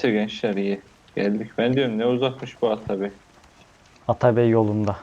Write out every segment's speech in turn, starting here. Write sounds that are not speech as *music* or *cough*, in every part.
İşte gençler iyi. Geldik. Ben diyorum ne uzakmış bu at abi. Atabey yolunda.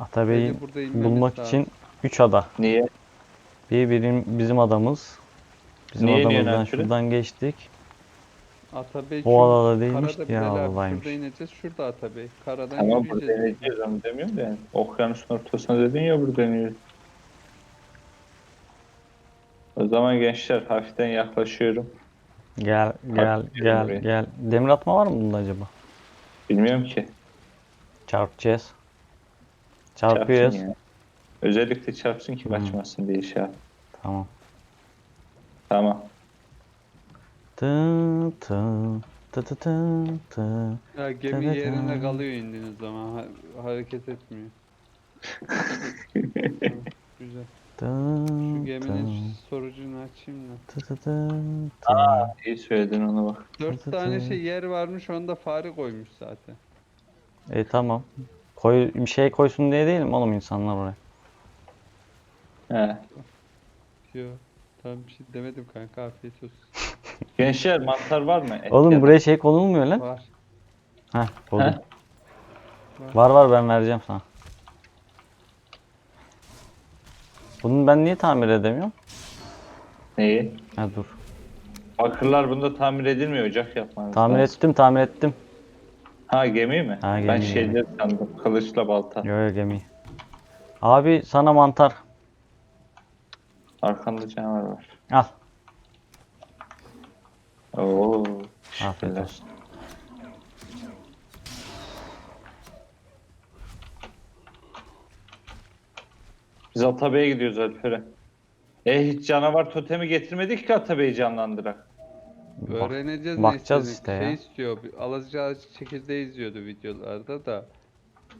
Atabey'i Bence burada inmemiz bulmak lazım. için 3 ada. Niye? Bir benim bizim adamız. Bizim Niye adamızdan Alfred? şuradan geçtik. Atabey O adada değilmiş karada diğer Bilal abi, adadaymış. Şurada ineceğiz. Şurada Atabey. Karadan Tamam burada yürüyeceğiz. ineceğiz onu demiyorum da yani. Okyanusun ortasına dedin ya burada iniyoruz. O zaman gençler hafiften yaklaşıyorum. Gel gel Bak, gel buraya. gel. Demir atma var mı bunda acaba? Bilmiyorum ki. Çarpacağız. Çarpsın Çarpıyoruz. ya. Özellikle çarpsın ki Hmm. kaçmasın diye şey yap. Tamam. Tamam. Tı tı tı tı tı tı. Ya gemi Evet, yerinde ha. kalıyor indiğiniz zaman. Ha- hareket etmiyor. *laughs* Güzel. Şu geminin sorucunu açayım da. tı. İyi söyledin onu bak. Dört tane şey yer varmış onda fare koymuş zaten. E tamam. Koy, bir şey koysun diye değil mi oğlum insanlar oraya? He. Diyor. Tamam bir şey demedim kanka afiyet olsun. *laughs* Gençler mantar var mı? Et Oğlum buraya şey konulmuyor lan. Var. Heh koydum. Var var ben vereceğim sana. Bunu ben niye tamir edemiyorum? Neyi? Ha dur. Bakırlar bunda tamir edilmiyor. Ocak yapmanız Tamir lazım. ettim tamir ettim. Ha gemi mi? Ha, ben gemi, şeyleri sandım. Kılıçla balta. Yo yo gemi. Abi sana mantar. Arkanda canavar var. Al. Oo. Afiyet teşekkürler. olsun. Biz Atabey'e gidiyoruz Alper'e. E hiç canavar totemi getirmedik ki Atabey'i canlandırak. Öğreneceğiz ne bakacağız istediğini. işte Şey ya. istiyor. bir Alacağı çekirdeği izliyordu videolarda da.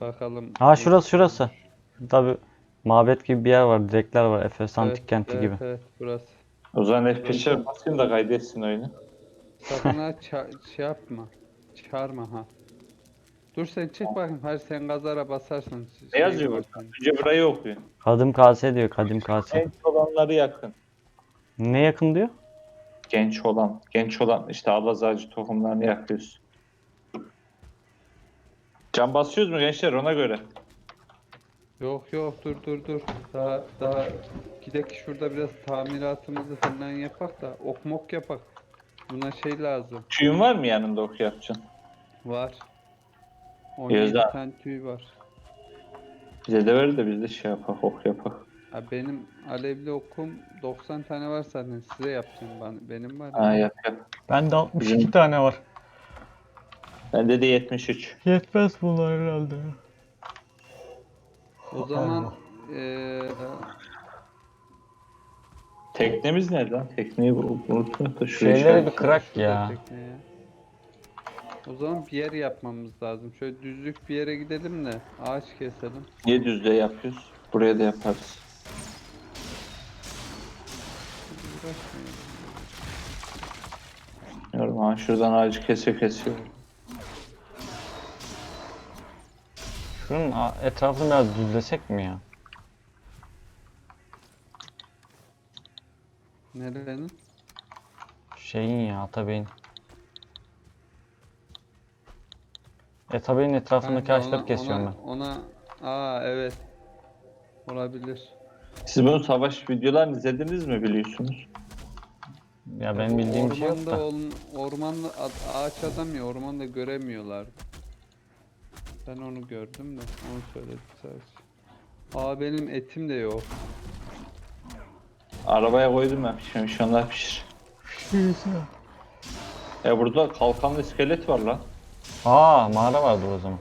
Bakalım. Ha şurası şurası. Tabi mabet gibi bir yer var. Direkler var. Efes Evet, Antik Kenti evet, gibi. Evet burası. O zaman F5'e basayım da kaydetsin oyunu. Sakın ha *laughs* ça- şey yapma. Çağırma ha. Dur sen çek bakayım. Hayır sen gazara basarsın. Ne yazıyor burada? Önce burayı okuyun. Kadim kase diyor. Kadim kase. Genç olanları yakın. Ne yakın diyor? Genç olan. Genç olan işte alaz ağacı tohumlarını yakıyoruz. Can basıyoruz mu gençler ona göre? Yok yok dur dur dur. Daha daha gidek şurada biraz tamiratımızı falan yapak da ok mok yapak. Buna şey lazım. Tüyün var mı yanında oku yapacaksın? Var. 17 Güzel. tane tüy var. Bize de ver de biz de şey yapak ok yapak. Ha benim alevli okum 90 tane var zaten size yapacağım ben benim var. Ha ya. yap yap. Bende 62 Bizim- tane var. Bende de 73. Yetmez bunlar herhalde. O zaman eee Teknemiz nerede lan? Tekneyi bu- unuttum da şuraya Şeyleri şey bir kırak şurada ya. tekneye. O zaman bir yer yapmamız lazım. Şöyle düzlük bir yere gidelim de ağaç keselim. Niye düzde yapıyoruz? Buraya da yaparız. Uğraşmayalım. Bilmiyorum ha şuradan ağacı kesiyor kesiyor. Şunun a- etrafını biraz düzlesek mi ya? Nerenin? Şeyin ya Atabey'in. Atabey'in etrafındaki Kanka ağaçları ona- kesiyorum ona, Ona aa evet. Olabilir. Siz bunu savaş videolarını izlediniz mi biliyorsunuz? ben. Ya benim bildiğim bir şey yok ormanda da. olun- ormanda ağaç adam ya ormanda göremiyorlar. Ben onu gördüm de onu söyledim sadece. Aa benim etim de yok. Arabaya koydum ben pişmemiş onlar pişir. Ya burada kalkanlı iskelet var lan. Aa mağara vardı o zaman.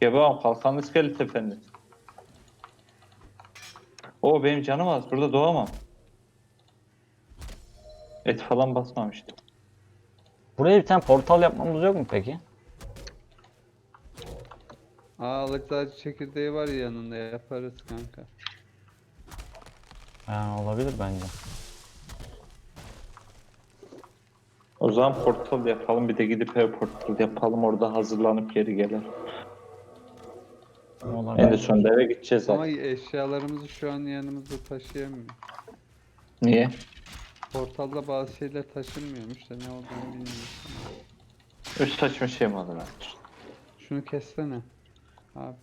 Gebam kalkanlı iskelet efendi. O benim canım az burada doğamam. Et falan basmamıştım. Buraya bir tane portal yapmamız yok mu peki? Aa alıcı çekirdeği var ya yanında yaparız kanka. Ha, olabilir bence. O zaman portal yapalım bir de gidip ev portal yapalım orada hazırlanıp geri gelelim. En de sonunda eve gideceğiz Ama zaten. eşyalarımızı şu an yanımızda taşıyamıyoruz. Niye? Portalda bazı şeyler taşınmıyormuş da ne olduğunu bilmiyorum. Üst saçma şey mi olur artık? Şunu kessene. Abi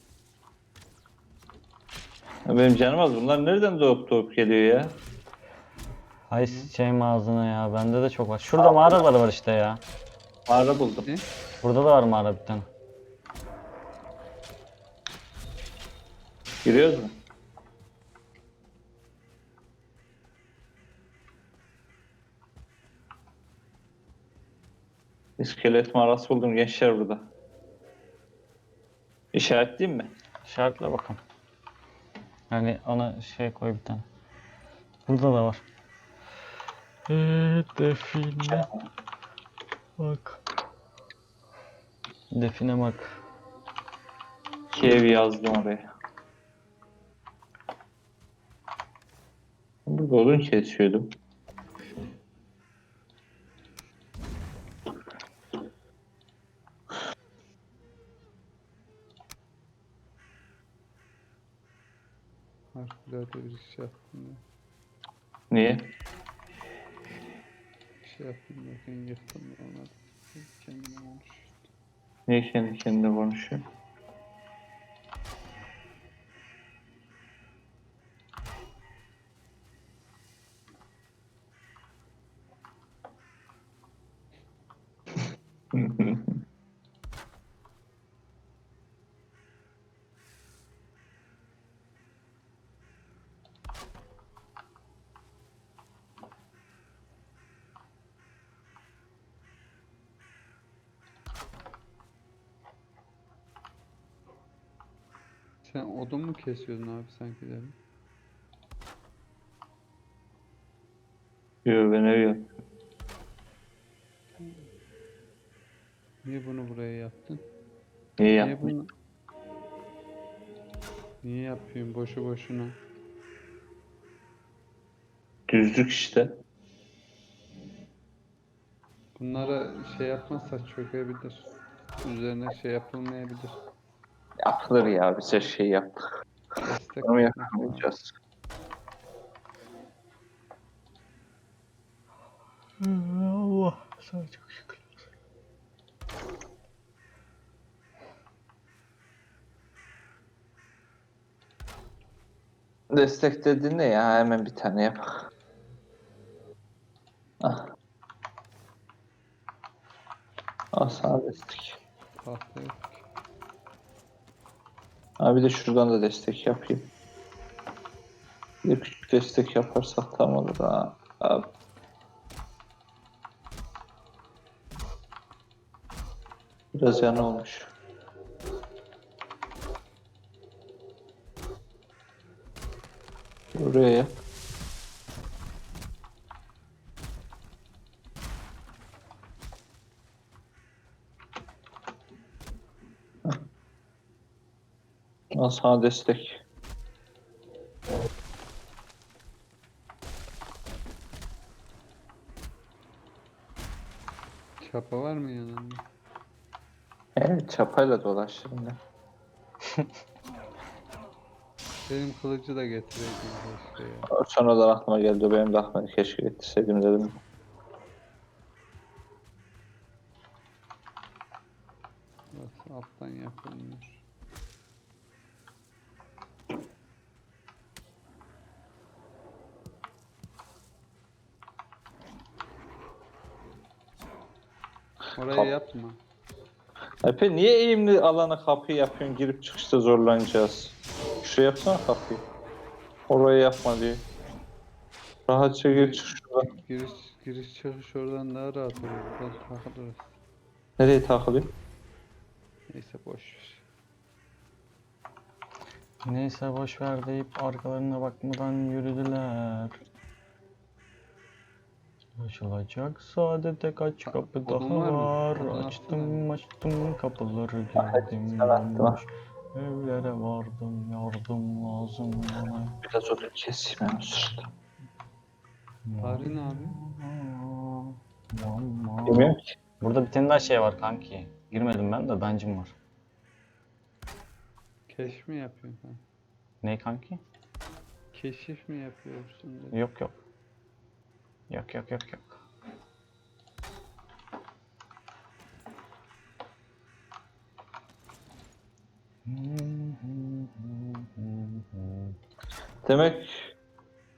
Ya Benim canım az. Bunlar nereden doğup doğup geliyor ya? Hay şey ağzına ya. Bende de çok var. Şurada mağaraları var işte ya. Mağara buldum. ne? Burada da var mağara bir tane. Giriyoruz mu? İskelet mağarası buldum gençler burada. İşaretleyeyim mi? İşaretle bakalım. Yani ona şey koy bir tane. Burada da var. Define. Bak. Define bak. Kiev yazdım oraya. Burada odun kesiyordum. Harikulade bir şey yaptım da. Niye? Şey yaptım derken yıktım olmadı. Kendime olmuş. Niye kendi kendine konuşuyor? Sen odun mu kesiyordun abi sanki dedim. Yok ben ev yapıyorum. Niye bunu buraya yaptın? Niye Niye bunu... Niye yapıyorsun boşu boşuna? Düzlük işte. Bunlara şey yapmazsa çökebilir. Üzerine şey yapılmayabilir. Yapılır ya biz her şeyi yaptık. Destek Onu yapamayacağız. Allah sana çok şükür. Destek dedin ne ya hemen bir tane yap. Ah. Al sana destek. Tahta yok ki. Ha bir de şuradan da destek yapayım. Bir de küçük destek yaparsak tam olur ha. Abi. Biraz yana olmuş. Buraya yap. Al sana destek. Çapa var mı yanında? Evet çapayla dolaşırım ben. *laughs* Benim kılıcı da getireydim keşke ya. Sonradan aklıma geldi. Benim de aklıma keşke getirseydim dedim. Bak alttan yapılmış. Epe niye eğimli alana kapıyı yapıyorsun? Girip çıkışta zorlanacağız. Şuraya yapsana kapıyı. Oraya yapma diyor. Rahatça gir çık şuradan. Giriş giriş çıkış oradan daha rahat olur. Buradan takılırız. Nereye takılıyor? Neyse boş ver. Neyse boş ver deyip arkalarına bakmadan yürüdüler. Açılacak sadece kaç kapı odun daha var Açtım açtım kapıları bomboş. Evlere vardım yardım lazım bana. Biraz odun keseyim ben sırada. Tarih ne abi? Mama. Bilmiyorum ki. Burada bir tane daha şey var kanki. Girmedim ben de dungeon var. Keşif mi yapıyorsun? Ne kanki? Keşif mi yapıyorsun? Yok yok. Yok yok yok yok. Demek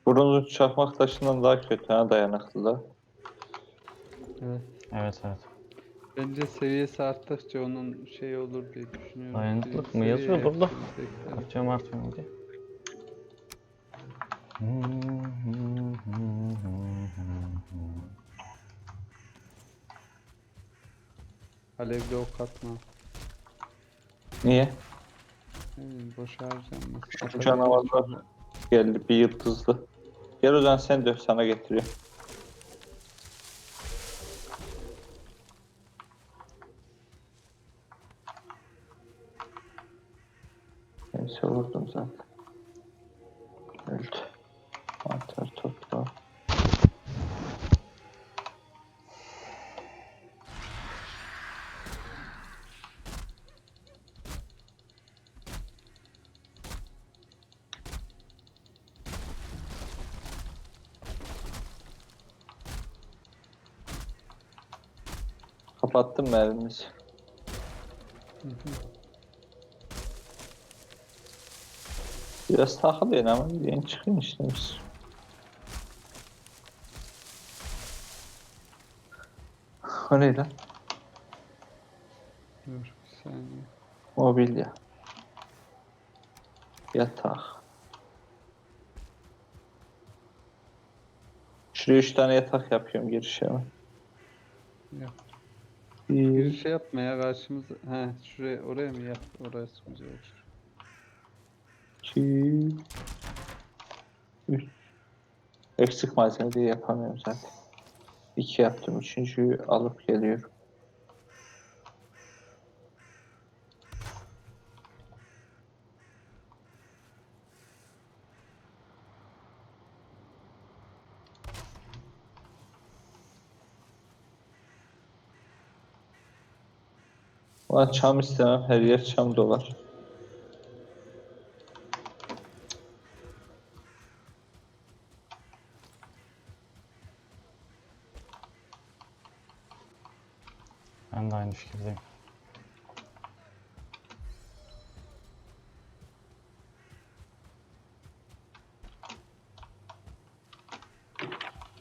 bronzun çakmak taşından daha kötü ha dayanıklı da. Evet. Evet evet. Bence seviyesi arttıkça onun şey olur diye düşünüyorum. Dayanıklılık mı? Yazıyor burada. Bakacağım artıyor mu diye. Alevli ok atma. Niye? Ne bileyim boş. Şu canavarlar geldi bir yıldızlı. Gel o zaman sen dön sana getiriyor. Neyse vurdum zaten. Kapattım hı. Biraz takılıyor ama yeni çıkın işte biz. O ne lan? Dur bir saniye. Mobilya. Yatak. Şuraya üç tane yatak yapıyorum girişe hemen. Yap. Bir, şey yapma ya karşımıza. He şuraya oraya mı yap? Orası güzel olur. iki, üç. Eksik malzeme diye yapamıyorum zaten. İki yaptım. Üçüncüyü alıp geliyorum. Ulan çam istemem. Her yer çam dolar. Ben de aynı fikirdeyim.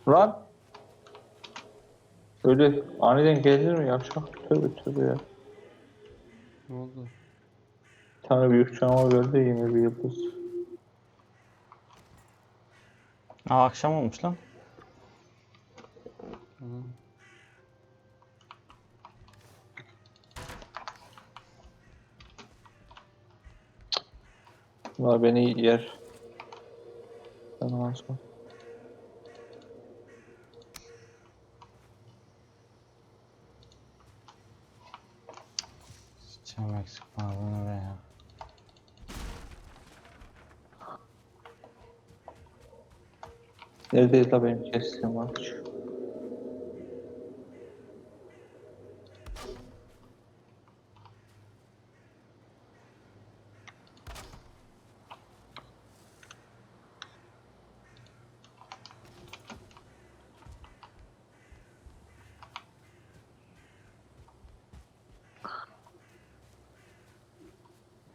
Lan! Öyle aniden gelir mi yavşak? Tövbe tövbe ya. Oldu? Bir tane büyük canavar geldi yine bir yıldız. Aa akşam olmuş lan. Tamam. Bunlar beni yer. Ondan sonra. Çam eksik malzeme be ya. Neredeydi la benim kestiğim ağaç?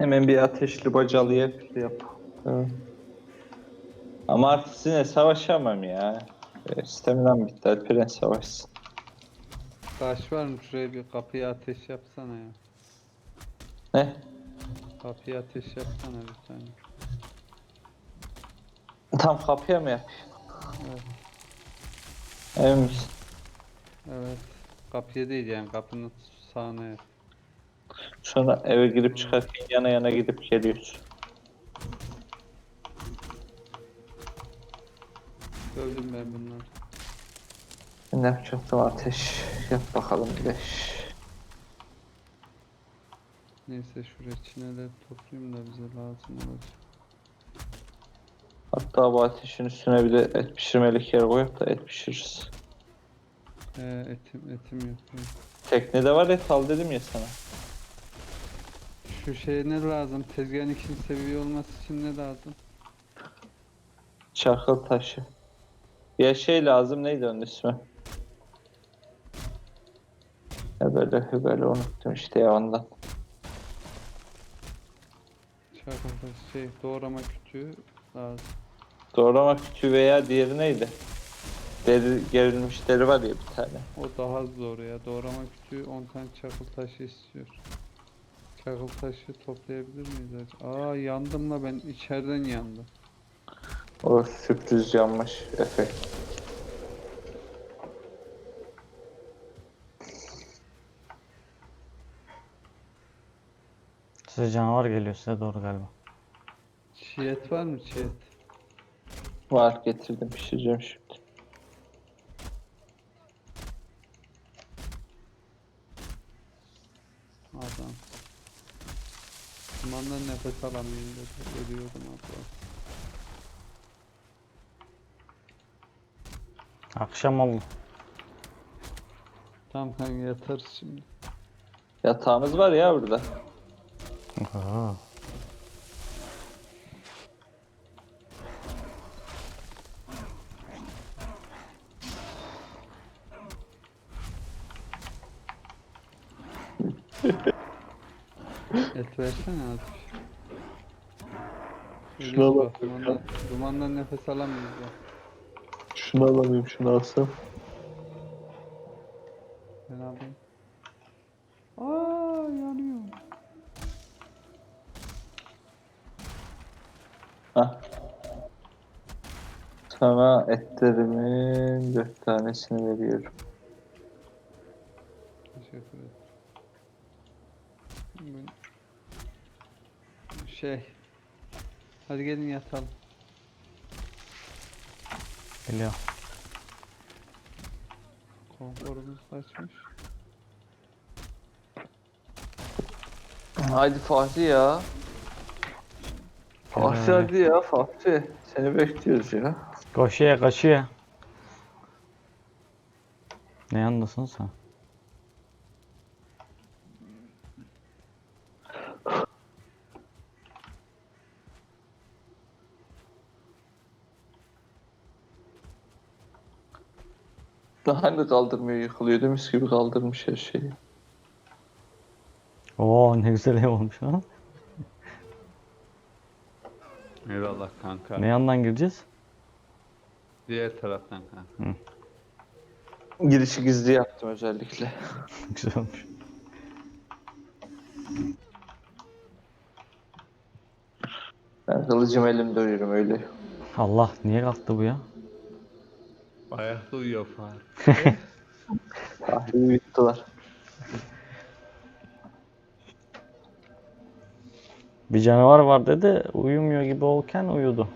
Hemen bir ateşli bacalı yer yap. Evet. Ama artık sizinle savaşamam ya. E, Staminem bitti. Alperen savaşsın. Taş var mı? Şuraya bir kapıya ateş yapsana ya. Ne? Kapıya ateş yapsana bir tane. Tam kapıya mı yapayım? Evet. Misin? Evet. Kapıya değil yani kapının sağına yap. Sonra eve girip çıkarken yana yana gidip geliyoruz. Gördüm ben bunları. Ben de yapacaktım ateş. Yap bakalım leş. Neyse şuraya çineleri toplayayım da bize lazım olacak. Hatta bu ateşin üstüne bir de et pişirmelik yer koyup da et pişiririz. Ee, etim etim yok. benim. Teknede var et al dedim ya sana. Şu şey ne lazım? Tezgahın ikinci seviye olması için ne lazım? Çakıl taşı. Ya şey lazım neydi onun ismi? Ya böyle böyle unuttum işte ya ondan. Çakılda şey doğrama kütüğü lazım. Doğrama küçüğü veya diğeri neydi? Deri, gerilmiş deri var ya bir tane. O daha zor ya. Doğrama kütüğü 10 tane çakıl taşı istiyor. Çakıl taşı toplayabilir miyiz? Aa yandım la ben içeriden yandım. O sürpriz yanmış Efe. Size canavar geliyor size doğru galiba. Çiğet var mı çiğet? Var getirdim pişireceğim şimdi. Adam. Dumandan nefes alamayayım dedi. Ölüyordum abla. Akşam oldu. Tamam kanka yatarız şimdi. Yatağımız var ya burada. Aa. Versene azıcık. Şuna bak Dumandan, dumandan nefes alamıyoruz bak. Şunu alayım şunu alsam. Ben alayım. Aa yanıyor. Hah. Sana etlerimin dört tanesini veriyorum. Teşekkür ederim. Bu- Şey. Hadi gelin yatalım. Geliyor. Konforumuz kaçmış. Haydi Fatih ya. Fatih Helal. hadi ya Fatih. Seni bekliyoruz ya. Koşuya kaçıyor. Ne yandasın sen? Daha *laughs* ne kaldırmıyor yıkılıyor demiş gibi kaldırmış her şeyi. Oo ne güzel ev olmuş ha. Eyvallah kanka. Ne yandan gireceğiz? Diğer taraftan kanka. Girişi gizli yaptım özellikle. *laughs* güzel olmuş. Ben kılıcım elimde uyurum öyle. Allah niye kalktı bu ya? Ayakta uyuyor Fahri. Fatih'i yuttular. Bir canavar var dedi uyumuyor gibi olken uyudu.